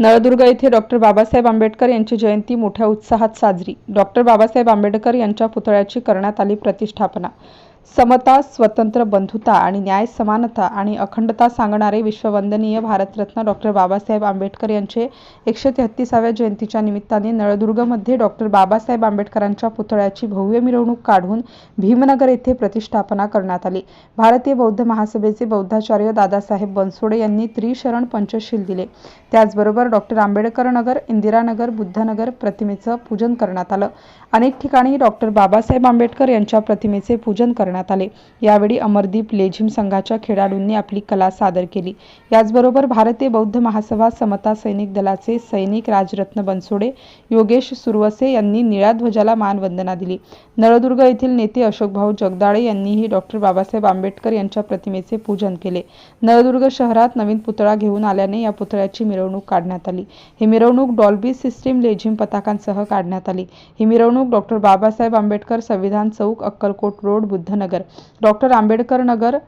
नळदुर्ग येथे डॉक्टर बाबासाहेब आंबेडकर यांची जयंती मोठ्या उत्साहात साजरी. डॉक्टर बाबासाहेब आंबेडकर यांच्या पुतळ्याची करण्यात आली प्रतिष्ठापना. समता स्वतंत्र बंधुता आणि न्याय समानता आणि अखंडता सांगणारे विश्ववंदनीय भारतरत्न डॉक्टर बाबासाहेब आंबेडकर यांचे एकशे तेहतीसाव्या जयंतीच्या निमित्ताने नळदुर्गमध्ये डॉक्टर बाबासाहेब आंबेडकरांच्या पुतळ्याची भव्य मिरवणूक काढून भीमनगर येथे प्रतिष्ठापना करण्यात आली. भारतीय बौद्ध महासभेचे बौद्धाचार्य दादासाहेब बनसोडे यांनी त्रिशरण पंचशील दिले. त्याचबरोबर डॉक्टर आंबेडकर नगर इंदिरानगर बुद्धनगर प्रतिमेचं पूजन करण्यात आलं. अनेक ठिकाणी डॉक्टर बाबासाहेब आंबेडकर यांच्या प्रतिमेचे पूजन करण्यात करण्यात आले. यावेळी अमरदीप लेझिम संघाच्या खेळाडूंनी आपली कला सादर केली. याचबरोबर भारतीय बौद्ध महासभा समता सैनिक दलाचे सैनिक राजरत्न बनसोडे योगेश सुरवसे यांनी निळ्या ध्वजाला मानवंदना दिली. नळदुर्ग येथील नेते अशोकभाऊ जगदाळे यांनीही डॉक्टर बाबासाहेब आंबेडकर यांच्या प्रतिमेचे पूजन केले. नळदुर्ग शहरात नवीन पुतळा घेऊन आल्याने या पुतळ्याची मिरवणूक काढण्यात आली. ही मिरवणूक डॉल्बी सिस्टीम लेझिम पताकांसह काढण्यात आली. ही मिरवणूक doctor Babasaheb Ambedkar Samvidhan Chowk Akkalkot road Buddhanagar doctor Ambedkar Nagar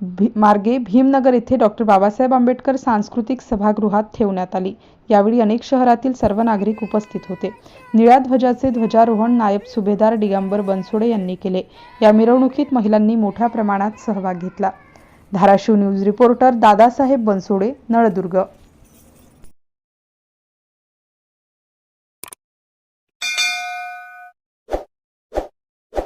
भी मार्गे भीमनगर येथे डॉक्टर बाबासाहेब आंबेडकर सांस्कृतिक सभागृहात ठेवण्यात आली. यावेळी अनेक शहरातील सर्व नागरिक उपस्थित होते. निळ्या ध्वजाचे ध्वजारोहण नायब सुभेदार दिगंबर बनसोडे यांनी केले. या मिरवणुकीत महिलांनी मोठ्या प्रमाणात सहभाग घेतला. Dharashiv news reporter Dadasaheb Bansode Naldurg.